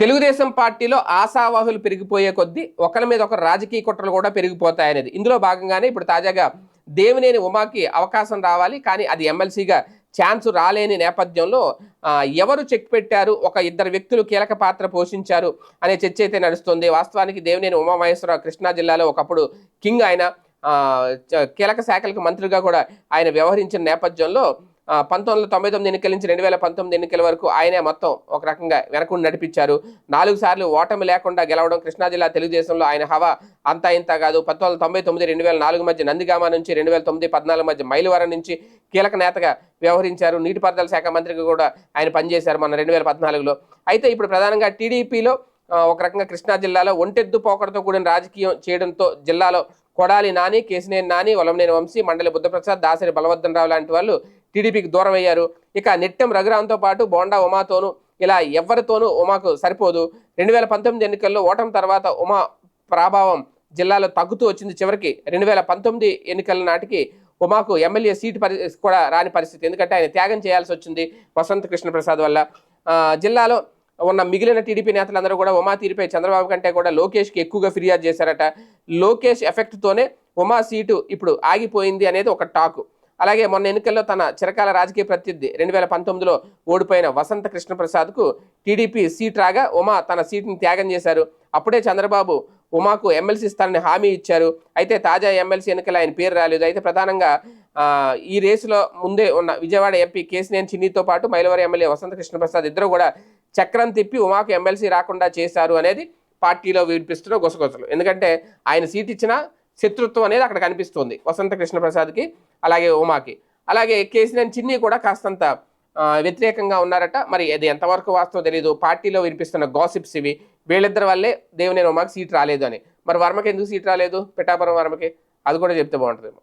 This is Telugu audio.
తెలుగుదేశం పార్టీలో ఆశావాహులు పెరిగిపోయే కొద్దీ ఒకరి మీద ఒకరు రాజకీయ కుట్రలు కూడా పెరిగిపోతాయనేది. ఇందులో భాగంగానే ఇప్పుడు తాజాగా దేవినేని ఉమాకి అవకాశం రావాలి. కానీ అది ఎమ్మెల్సీగా ఛాన్స్ రాలేని నేపథ్యంలో ఎవరు చెక్ పెట్టారు? ఒక ఇద్దరు వ్యక్తులు కీలక పాత్ర పోషించారు అనే చర్చ అయితే నడుస్తుంది. వాస్తవానికి దేవినేని ఉమామహేశ్వరరావు కృష్ణా జిల్లాలో ఒకప్పుడు కింగ్ ఆయన కీలక శాఖలకు మంత్రిగా కూడా ఆయన వ్యవహరించిన నేపథ్యంలో పంతొమ్మిది వందల తొంభై తొమ్మిది ఎన్నికల నుంచి రెండు వేల పంతొమ్మిది ఎన్నికల వరకు ఆయనే మొత్తం ఒక రకంగా వెనకుండి నడిపించారు. నాలుగు సార్లు ఓటమి లేకుండా గెలవడం కృష్ణా జిల్లా తెలుగుదేశంలో ఆయన హవా అంతా ఇంత కాదు. పంతొమ్మిది వందల తొంభై తొమ్మిది రెండు వేల నాలుగు మధ్య నందిగామ నుంచి రెండు వేల తొమ్మిది పద్నాలుగు మధ్య మైలవరం నుంచి కీలక నేతగా వ్యవహరించారు. నీటిపారుదల శాఖ మంత్రిగా కూడా ఆయన పనిచేశారు మన రెండు వేల పద్నాలుగులో. అయితే ఇప్పుడు ప్రధానంగా టీడీపీలో ఒక రకంగా కృష్ణా జిల్లాలో ఒంటెద్దు పోకడతో కూడిన రాజకీయం చేయడంతో జిల్లాలో కొడాలి నాని కేసినేని నాని వలంనేని వంశీ మండలి బుద్ధప్రసాద్ దాసరి బలవర్ధన్ రావు లాంటి వాళ్ళు టీడీపీకి దూరం అయ్యారు. ఇక నిట్టెం రఘురాంతో పాటు బోండా ఉమాతోనూ ఇలా ఎవరితోనూ ఉమాకు సరిపోదు. రెండు వేల పంతొమ్మిది ఎన్నికల్లో ఓటమి తర్వాత ఉమా ప్రాభావం జిల్లాలో తగ్గుతూ వచ్చింది. చివరికి రెండు వేల పంతొమ్మిది ఎన్నికల నాటికి ఉమాకు ఎమ్మెల్యే సీటు పరి కూడా రాని పరిస్థితి. ఎందుకంటే ఆయన త్యాగం చేయాల్సి వచ్చింది వసంత కృష్ణప్రసాద్ వల్ల. జిల్లాలో ఉన్న మిగిలిన టీడీపీ నేతలందరూ కూడా ఉమా తీరుపై చంద్రబాబు కంటే కూడా లోకేష్కి ఎక్కువగా ఫిర్యాదు చేశారట. లోకేష్ ఎఫెక్ట్తోనే ఉమా సీటు ఇప్పుడు ఆగిపోయింది అనేది ఒక టాకు. అలాగే మొన్న ఎన్నికల్లో తన చిరకాల రాజకీయ ప్రత్యర్థి రెండు వేల పంతొమ్మిదిలో ఓడిపోయిన వసంత కృష్ణప్రసాద్కు టీడీపీ సీట్ రాగా ఉమా తన సీటుని త్యాగం చేశారు. అప్పుడే చంద్రబాబు ఉమాకు ఎమ్మెల్సీ స్థానాన్ని హామీ ఇచ్చారు. అయితే తాజా ఎమ్మెల్సీ ఎన్నికలు ఆయన పేరు రాలేదు. అయితే ప్రధానంగా ఈ రేసులో ముందే ఉన్న విజయవాడ ఎంపీ కేసినేని చిన్నితో పాటు మైలవరం ఎమ్మెల్యే వసంత కృష్ణప్రసాద్ ఇద్దరు కూడా చక్రం తిప్పి ఉమాకు ఎమ్మెల్సీ రాకుండా చేశారు అనేది పార్టీలో వినిపిస్తున్న గొసగొసలు. ఎందుకంటే ఆయన సీట్ ఇచ్చినా శత్రుత్వం అనేది అక్కడ కనిపిస్తుంది. వసంత కృష్ణప్రసాద్కి అలాగే ఉమాకి. అలాగే కేసీఆర్ చిన్ని కూడా కాస్తంత వ్యతిరేకంగా ఉన్నారట. మరి అది ఎంతవరకు వాస్తవం తెలియదు పార్టీలో వినిపిస్తున్న గాసిప్స్ ఇవి. వీళ్ళిద్దరి వల్లే దేవినేని ఉమాకి సీట్ రాలేదు అని. మరి వర్మకి ఎందుకు సీట్ రాలేదు? పిఠాపురం వర్మకి? అది కూడా చెప్తే బాగుంటుందేమో.